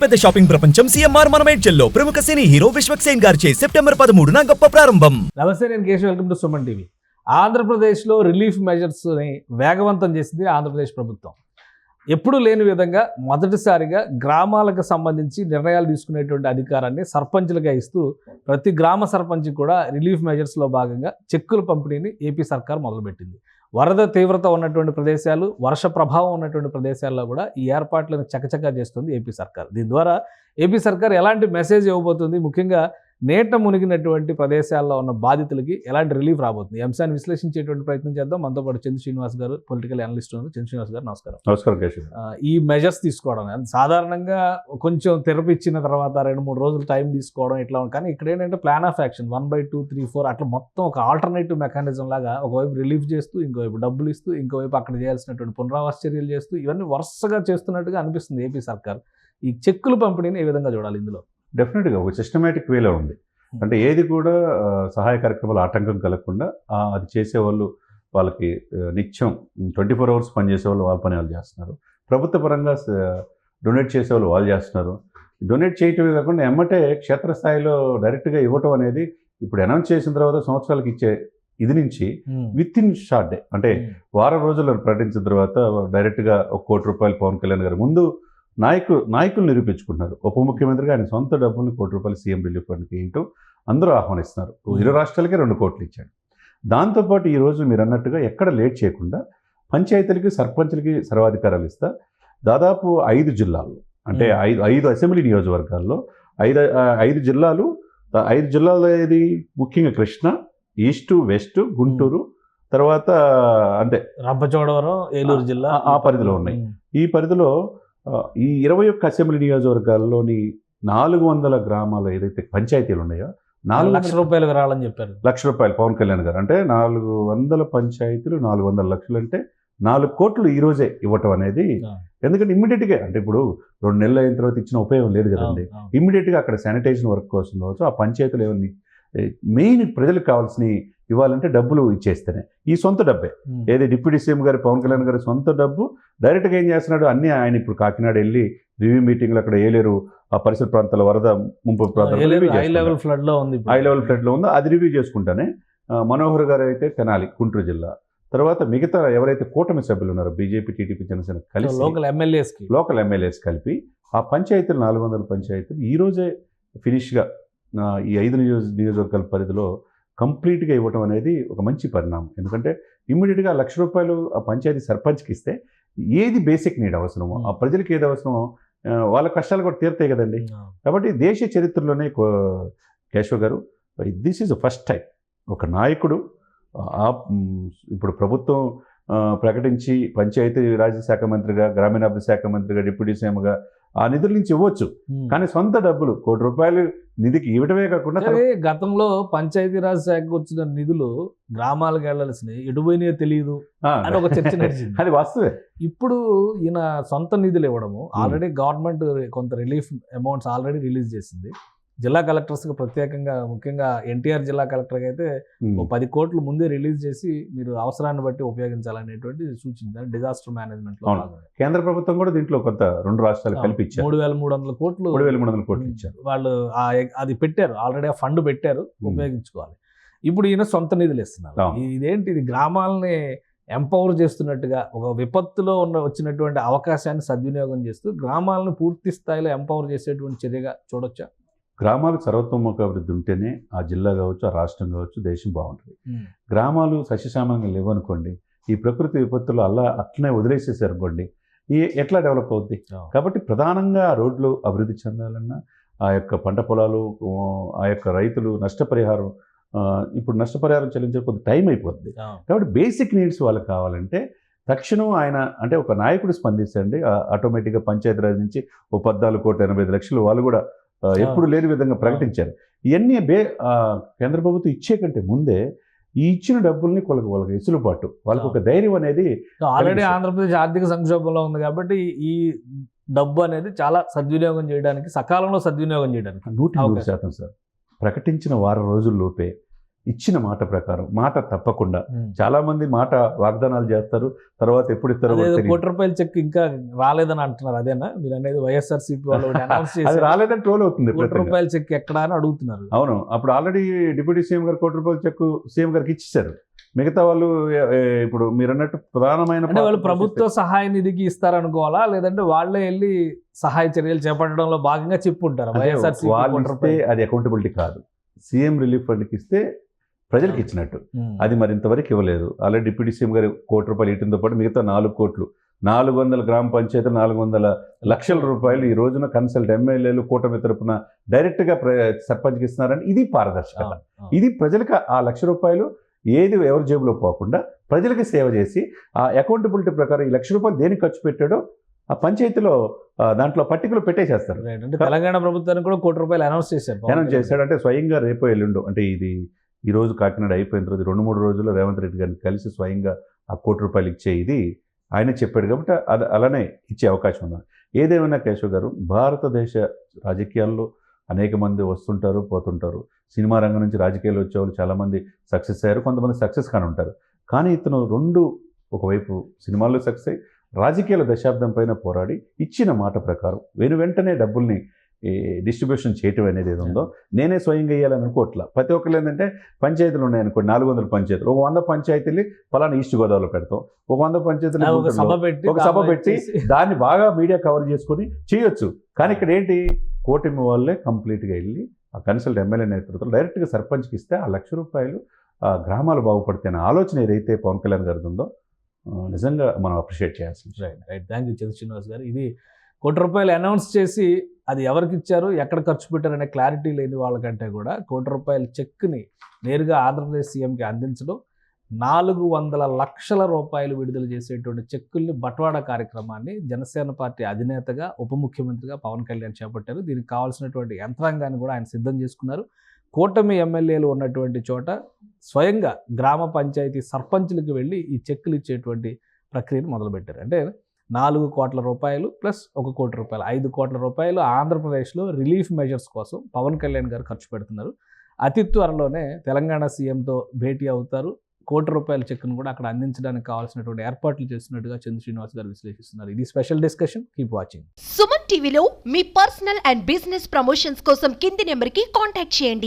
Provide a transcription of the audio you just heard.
పెద్ద షాపింగ్ ప్రపంచం సిఎంఆర్ మన చెల్లో ప్రముఖ సినీ హీరో విశ్వక్ సేన్ గారిచే సెప్టెంబర్ పదమూడున గొప్ప ప్రారంభం. నమస్తే నేను Keshav. Welcome to Suman TV. ఆంధ్రప్రదేశ్లో రిలీఫ్ మెజర్స్ని వేగవంతం చేసింది ఆంధ్రప్రదేశ్ ప్రభుత్వం. ఎప్పుడు లేని విధంగా మొదటిసారిగా గ్రామాలకు సంబంధించి నిర్ణయాలు తీసుకునేటువంటి అధికారాన్ని సర్పంచ్లుగా ఇస్తూ ప్రతి గ్రామ సర్పంచ్ కూడా రిలీఫ్ మెజర్స్లో భాగంగా చెక్కుల పంపిణీని ఏపీ సర్కార్ మొదలుపెట్టింది. వరద తీవ్రత ఉన్నటువంటి ప్రదేశాలు వర్ష ప్రభావం ఉన్నటువంటి ప్రదేశాల్లో కూడా ఈ ఏర్పాట్లను చకచకా చేస్తుంది ఏపీ సర్కార్. దీని ద్వారా ఏపీ సర్కార్ ఎలాంటి మెసేజ్ ఇవ్వబోతుంది? ముఖ్యంగా నేట మునిగినటువంటి ప్రదేశాల్లో ఉన్న బాధితులకి ఎలాంటి రిలీఫ్ రాబోతుంది? అంశాన్ని విశ్లేషించేటువంటి ప్రయత్నం చేద్దాం. మనతో పాటు చంద్ర శ్రీనివాస్ గారు పొలిటికల్ అనలిస్ట్ ఉన్నారు. చంద్ర శ్రీనివాస్ గారు నమస్కారం. నమస్కారం ఈ మెజర్స్ తీసుకోవడం. సాధారణంగా కొంచెం తెరపి ఇచ్చిన తర్వాత రెండు మూడు రోజులు టైం తీసుకోవడం ఇట్లా. కానీ ఇక్కడ ఏంటంటే plan of action one by two three four అట్లా మొత్తం ఒక ఆల్టర్నేటివ్ మెకానిజం లాగా ఒకవైపు రిలీఫ్ చేస్తూ ఇంకోవైపు డబ్బులు ఇస్తూ ఇంకోవైపు అక్కడ చేయాల్సినటువంటి పునరావాస చర్యలు చేస్తూ ఇవన్నీ వరుసగా చేస్తున్నట్టుగా అనిపిస్తుంది ఏపీ సర్కార్. ఈ చెక్కుల పంపిణీని ఏ విధంగా చూడాలి ఇందులో? డెఫినెట్గా ఒక సిస్టమేటిక్ వేలో ఉంది. అంటే ఏది కూడా సహాయ కార్యక్రమాలు ఆటంకం కలగకుండా అది చేసేవాళ్ళు వాళ్ళకి నిత్యం ట్వంటీ ఫోర్ అవర్స్ పనిచేసే వాళ్ళు వాళ్ళ పని వాళ్ళు చేస్తున్నారు. ప్రభుత్వ పరంగా డొనేట్ చేసేవాళ్ళు వాళ్ళు చేస్తున్నారు. డొనేట్ చేయటమే కాకుండా ఎమ్మటే క్షేత్రస్థాయిలో డైరెక్ట్గా ఇవ్వటం అనేది ఇప్పుడు అనౌన్స్ చేసిన తర్వాత సంవత్సరాలకు ఇచ్చే ఇది నుంచి విత్ ఇన్ షార్ట్ డే అంటే వారం రోజుల్లో ప్రకటించిన తర్వాత డైరెక్ట్గా ఒక కోటి రూపాయలు పవన్ కళ్యాణ్ గారు ముందు నాయకులు నాయకులు నిరూపించుకుంటున్నారు. ఉప ముఖ్యమంత్రిగా ఆయన సొంత డబ్బుల్ని కోటి రూపాయలు సీఎం రిలీఫ్ ఫండ్కి ఇవ్వటం అందరూ ఆహ్వానిస్తున్నారు. ఇరు రాష్ట్రాలకే రెండు కోట్లు ఇచ్చాడు. దాంతోపాటు ఈరోజు మీరు అన్నట్టుగా ఎక్కడ లేట్ చేయకుండా పంచాయతీలకి సర్పంచులకి సర్వాధికారాలు ఇస్తా. దాదాపు ఐదు జిల్లాలు అంటే. ఐదు ఐదు అసెంబ్లీ నియోజకవర్గాల్లో ఐదు ఐదు జిల్లాలు ఐదు జిల్లాలో ఏది? ముఖ్యంగా కృష్ణ ఈస్ట్ వెస్ట్ గుంటూరు తర్వాత అంటే రంపచోడవరం ఏలూరు జిల్లా. ఆ- పరిధిలో ఉన్నాయి. ఈ పరిధిలో ఈ ఇరవై ఒక్క అసెంబ్లీ నియోజకవర్గాల్లోని నాలుగు వందల గ్రామాలు ఏదైతే పంచాయతీలు ఉన్నాయో నాలుగు లక్ష రూపాయలు రావాలని చెప్పారు లక్ష రూపాయలు పవన్ కళ్యాణ్ గారు అంటే నాలుగు వందల పంచాయతీలు నాలుగు వందల లక్షలు అంటే నాలుగు కోట్లు ఈ రోజే ఇవ్వటం అనేది. ఎందుకంటే ఇమ్మీడియట్గా అంటే ఇప్పుడు రెండు నెలలు అయిన తర్వాత ఇచ్చిన ఉపయోగం లేదు కదండి. ఇమ్మీడియట్గా అక్కడ శానిటైజేషన్ వర్క్ కోసం కావచ్చు ఆ పంచాయతీలు ఏమన్నా మెయిన్ ప్రజలకు కావాల్సిన ఇవ్వాలంటే డబ్బులు ఇచ్చేస్తేనే. ఈ సొంత డబ్బే. ఏది డిప్యూటీ సీఎం గారు పవన్ కళ్యాణ్ గారి సొంత డబ్బు డైరెక్ట్గా ఏం చేస్తున్నాడు? అన్ని ఆయన ఇప్పుడు కాకినాడ వెళ్ళి రివ్యూ మీటింగ్లు అక్కడ ఏలేరు ఆ పరిసర ప్రాంతాల వరద ముంపు ప్రాంతాలు ఏలూరు review హై లెవెల్ చేసుకుంటారు. ఫ్లడ్లో ఉంది. హై లెవెల్ ఫ్లడ్లో ఉంది. అది రివ్యూ చేసుకుంటానే. మనోహర్ గారు అయితే తెనాలి గుంటూరు జిల్లా. తర్వాత మిగతా ఎవరైతే కూటమి సభ్యులు ఉన్నారో బీజేపీ టీడీపీ జనసేన కలిసి లోకల్ ఎమ్మెల్యేస్కి లోకల్ ఎమ్మెల్యేస్ కలిపి ఆ పంచాయతీలు నాలుగు వందల పంచాయతీలు ఈ రోజే ఫినిష్గా ఈ ఐదు నియోజ నియోజకవర్గాల పరిధిలో కంప్లీట్గా ఇవ్వటం అనేది ఒక మంచి పరిణామం. ఎందుకంటే ఇమ్మీడియట్గా లక్ష రూపాయలు ఆ పంచాయతీ సర్పంచ్కి ఇస్తే ఏది బేసిక్ నీడ్ అవసరమో ఆ ప్రజలకు ఏది అవసరమో వాళ్ళ కష్టాలు కూడా తీరుతాయి కదండి. కాబట్టి దేశ చరిత్రలోనే కేశవ్ గారు దిస్ ఈజ్ ఫస్ట్ టైం ఒక నాయకుడు ఇప్పుడు ప్రభుత్వం ప్రకటించి పంచాయతీ రాజ్ శాఖ మంత్రిగా గ్రామీణాభివృద్ధి శాఖ మంత్రిగా డిప్యూటీ సీఎంగా ఆ నిధుల నుంచి ఇవ్వచ్చు. కానీ సొంత డబ్బులు కోటి రూపాయలు నిధికి ఇవ్వటమే కాకుండా గతంలో పంచాయతీరాజ్ శాఖకు వచ్చిన నిధులు గ్రామాలకు వెళ్ళాల్సినవి. ఎటుపోయినాయో తెలియదు అని ఒక చర్చ నడిచింది. అది వాస్తవే. ఇప్పుడు ఈయన సొంత నిధులు ఇవ్వడము ఆల్రెడీ గవర్నమెంట్ కొంత రిలీఫ్ అమౌంట్స్ ఆల్రెడీ రిలీజ్ చేసింది. జిల్లా కలెక్టర్స్కి ప్రత్యేకంగా ముఖ్యంగా ఎన్టీఆర్ జిల్లా కలెక్టర్ అయితే పది కోట్లు ముందే రిలీజ్ చేసి మీరు అవసరాన్ని బట్టి ఉపయోగించాలనేటువంటి సూచించారు. డిజాస్టర్ మేనేజ్మెంట్లో అవును. భాగంగా. కేంద్ర ప్రభుత్వం కూడా దీంట్లో కొంత రెండు రాష్ట్రాలు కలిపి ఇచ్చారు మూడు వేల మూడు వందల కోట్లు మూడు వేల మూడు వందల కోట్లు ఇచ్చారు. వాళ్ళు అది పెట్టారు. ఆల్రెడీ ఆ ఫండ్ పెట్టారు. ఉపయోగించుకోవాలి. ఇప్పుడు ఈయన సొంత నిధులు ఇస్తున్నారు. ఇదేంటి? ఇది గ్రామాలని ఎంపవర్ చేస్తున్నట్టుగా ఒక విపత్తులో ఉన్న వచ్చినటువంటి అవకాశాన్ని సద్వినియోగం చేస్తూ గ్రామాలను పూర్తి స్థాయిలో ఎంపవర్ చేసేటువంటి చర్యగా చూడొచ్చా? గ్రామాలు సర్వతోముఖ అభివృద్ధి ఉంటేనే ఆ జిల్లా కావచ్చు ఆ రాష్ట్రం కావచ్చు దేశం బాగుంటుంది. గ్రామాలు సస్యశ్యామలంగా లేవనుకోండి ఈ ప్రకృతి విపత్తులు అలా అట్లనే వదిలేసేసారు అనుకోండి ఈ ఎట్లా డెవలప్ అవుద్ది? కాబట్టి ప్రధానంగా రోడ్లు అభివృద్ధి చెందాలన్నా ఆ యొక్క పంట పొలాలు ఆ యొక్క రైతులు నష్టపరిహారం ఇప్పుడు నష్టపరిహారం చెల్లించే కొద్ది టైం అయిపోద్ది. కాబట్టి బేసిక్ నీడ్స్ వాళ్ళకి కావాలంటే తక్షణం ఆయన అంటే ఒక నాయకుడు స్పందించండి ఆటోమేటిక్గా పంచాయతీరాజ్ నుంచి ఓ పద్నాలుగు కోట్ల ఎనభై ఐదు లక్షలు వాళ్ళు కూడా ఎప్పుడు లేని విధంగా ప్రకటించారు. ఇవన్నీ బే కేంద్ర ప్రభుత్వం ఇచ్చే కంటే ముందే ఈ ఇచ్చిన డబ్బుల్ని వాళ్ళకి వాళ్ళకి ఎసులుబాటు వాళ్ళకి ఒక ధైర్యం అనేది ఆల్రెడీ. ఆంధ్రప్రదేశ్ ఆర్థిక సంక్షోభంలో ఉంది కాబట్టి ఈ డబ్బు అనేది చాలా సద్వినియోగం చేయడానికి సకాలంలో సద్వినియోగం చేయడానికి నూటి. శాతం సార్. ప్రకటించిన వారం రోజుల్లోపే ఇచ్చిన మాట ప్రకారం మాట తప్పకుండా. చాలా మంది మాట వాగ్దానాలు చేస్తారు తర్వాత ఎప్పుడు ఇస్తారో. కోటి రూపాయల చెక్ ఇంకా రాలేదని అంటున్నారు అదేనా? మీరు అనేది వైఎస్ఆర్ సిపి వాళ్ళు అది రాలేదని ట్రోల్ అవుతుంది కోటి. రూపాయల చెక్ ఎక్కడా అని అడుగుతున్నారు. అవును అప్పుడు ఆల్రెడీ డిప్యూటీ సీఎం గారు కోటి రూపాయల చెక్ సీఎం గారికి ఇచ్చేశారు. మిగతా వాళ్ళు ఇప్పుడు మీరు అన్నట్టు ప్రధానమైన అంటే వాళ్ళు ప్రభుత్వ సహాయ నిధికి ఇస్తారనుకోవాలా? లేదంటే వాళ్ళే వెళ్ళి సహాయ చర్యలు చేపట్టడంలో భాగంగా చెప్పుంటారు? వైఎస్ఆర్ వాళ్ళు అది అకౌంటబిలిటీ కాదు. సీఎం రిలీఫ్ ఫండ్కి ఇస్తే ప్రజలకు ఇచ్చినట్టు. అది మరి ఇంతవరకు ఇవ్వలేదు ఆల్రెడీ డిప్యూటీ సీఎం గారు కోటి రూపాయలు ఇవ్వడంతో పాటు మిగతా నాలుగు కోట్లు నాలుగు వందల గ్రామ పంచాయతీ నాలుగు వందల లక్షల రూపాయలు ఈ రోజున కన్సల్ట్ ఎమ్మెల్యేలు కూటమి తరపున డైరెక్ట్గా సర్పంచ్కి ఇస్తున్నారని ఇది పారదర్శకత. ఇది ప్రజలకు ఆ లక్ష రూపాయలు ఏది ఎవరి జేబులో పోకుండా ప్రజలకి సేవ చేసి ఆ అకౌంటబిలిటీ ప్రకారం ఈ లక్ష రూపాయలు దేనికి ఖర్చు పెట్టాడో ఆ పంచాయతీలో దాంట్లో పట్టికలు పెట్టేసేస్తారు. అంటే తెలంగాణ ప్రభుత్వానికి కూడా కోటి రూపాయలు అనౌన్స్ చేశారు ఏమైనా కళ్యాణ్. చేశాడంటే స్వయంగా రేపో ఎల్లుండో అంటే ఇది ఈ రోజు కాకినాడ అయిపోయిన తర్వాత రెండు మూడు రోజుల్లో రేవంత్ రెడ్డి గారిని కలిసి స్వయంగా ఆ కోటి రూపాయలు ఇచ్చే ఇది ఆయన చెప్పాడు కాబట్టి అది అలానే ఇచ్చే అవకాశం ఉంది. ఏదేమైనా కేశవ్ గారు భారతదేశ రాజకీయాల్లో అనేక మంది వస్తుంటారు పోతుంటారు. సినిమా రంగం నుంచి రాజకీయాలు వచ్చేవాళ్ళు చాలామంది సక్సెస్ అయ్యారు కొంతమంది సక్సెస్ కానీ ఉంటారు. కానీ ఇతను రెండు ఒకవైపు సినిమాల్లో సక్సెస్ అయ్యి రాజకీయాల దశాబ్దం పైన పోరాడి ఇచ్చిన మాట ప్రకారం వెను వెంటనే డబ్బుల్ని డిస్ట్రిబ్యూషన్ చేయటం అనేది ఏది ఉందో నేనే స్వయంగా వేయాలని అనుకోవట్లా. ప్రతి ఒక్కరు ఏంటంటే పంచాయతీలు ఉన్నాయి అనుకోండి నాలుగు వందల పంచాయతీలు. ఒక వంద పంచాయతీలు పలానా ఈస్ట్ గోదావరిలో పెడతాం. ఒక వంద పంచాయతీలు ఒక సభ పెట్టి ఒక సభ దాంట్లో పెట్టి ఇచ్చేసి- దాన్ని బాగా మీడియా కవర్ చేసుకొని చేయొచ్చు. కానీ ఇక్కడ ఏంటి? కూటమి వాళ్ళే కంప్లీట్గా వెళ్ళి ఆ కన్సల్ట్ ఎమ్మెల్యే నేతృత్వంలో డైరెక్ట్గా సర్పంచ్కి ఇస్తే ఆ లక్ష రూపాయలు ఆ గ్రామాలు బాగుపడితే అనే ఆలోచన ఏదైతే పవన్ కళ్యాణ్ గారిది ఉందో నిజంగా మనం అప్రిషియేట్ చేయాల్సి right right. Thank you Chandra Srinivas garu. ఇది కోటి రూపాయలు అనౌన్స్ చేసి అది ఎవరికి ఇచ్చారు ఎక్కడ ఖర్చు పెట్టారనే క్లారిటీ లేని వాళ్ళకంటే కూడా కోటి రూపాయల చెక్ని నేరుగా ఆంధ్రప్రదేశ్ సీఎంకి అందించడం నాలుగు వందల లక్షల రూపాయలు విడుదల చేసేటువంటి చెక్కుల్ని బట్వాడా కార్యక్రమాన్ని జనసేన పార్టీ అధినేతగా ఉప ముఖ్యమంత్రిగా పవన్ కళ్యాణ్ చేపట్టారు. దీనికి కావాల్సినటువంటి యంత్రాంగాన్ని కూడా ఆయన సిద్ధం చేసుకున్నారు. కూటమి ఎమ్మెల్యేలు ఉన్నటువంటి చోట స్వయంగా గ్రామ పంచాయతీ సర్పంచ్లకు వెళ్ళి ఈ చెక్కులు ఇచ్చేటువంటి ప్రక్రియను మొదలుపెట్టారు. అంటే నాలుగు కోట్ల రూపాయలు ప్లస్ ఒక కోటి రూపాయలు. ఐదు కోట్ల రూపాయలు ఆంధ్రప్రదేశ్లో రిలీఫ్ మెజర్స్ కోసం పవన్ కళ్యాణ్ గారు ఖర్చు పెడుతున్నారు. అతి త్వరలోనే తెలంగాణ సీఎంతో భేటీ అవుతారు. కోటి రూపాయల చెక్కును కూడా అక్కడ అందించడానికి కావాల్సినటువంటి ఏర్పాట్లు చేస్తున్నట్టుగా చంద్ర శ్రీనివాస్ గారు విశ్లేషిస్తున్నారు. ఇది special discussion. Keep watching. Suman టీవీలో మీ పర్సనల్ అండ్ బిజినెస్ ప్రమోషన్స్ కోసం కింది నెంబర్కి కాంటాక్ట్ చేయండి.